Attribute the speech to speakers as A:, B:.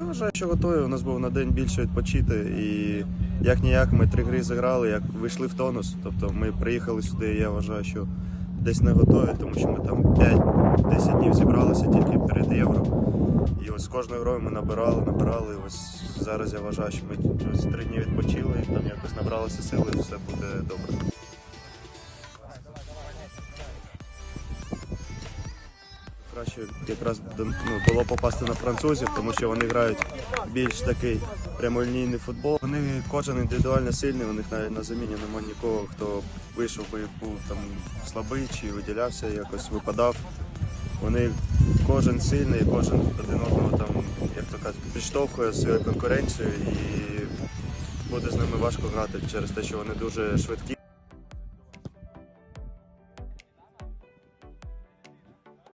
A: Я вважаю, що готові. У нас був на день більше відпочити. І як ніяк ми три гри зіграли, як вийшли в тонус. Тобто ми приїхали сюди, і я вважаю, що десь не готові, тому що ми там 5-10 днів зібралися тільки перед євро. І ось з кожною грою ми набирали, набирали. І ось зараз я вважаю, що ми ось три дні відпочили, там якось набралися сили, і все буде добре. Краще якраз ну, було попасти на французів, тому що вони грають більш такий прямолінійний футбол. Вони кожен індивідуально сильний, у них навіть на заміні немає нікого, хто вийшов би був там слабий чи виділявся, якось випадав. Вони кожен сильний, кожен один одного там, як то кажуть, підштовхує свою конкуренцію і буде з ними важко грати через те, що вони дуже швидкі.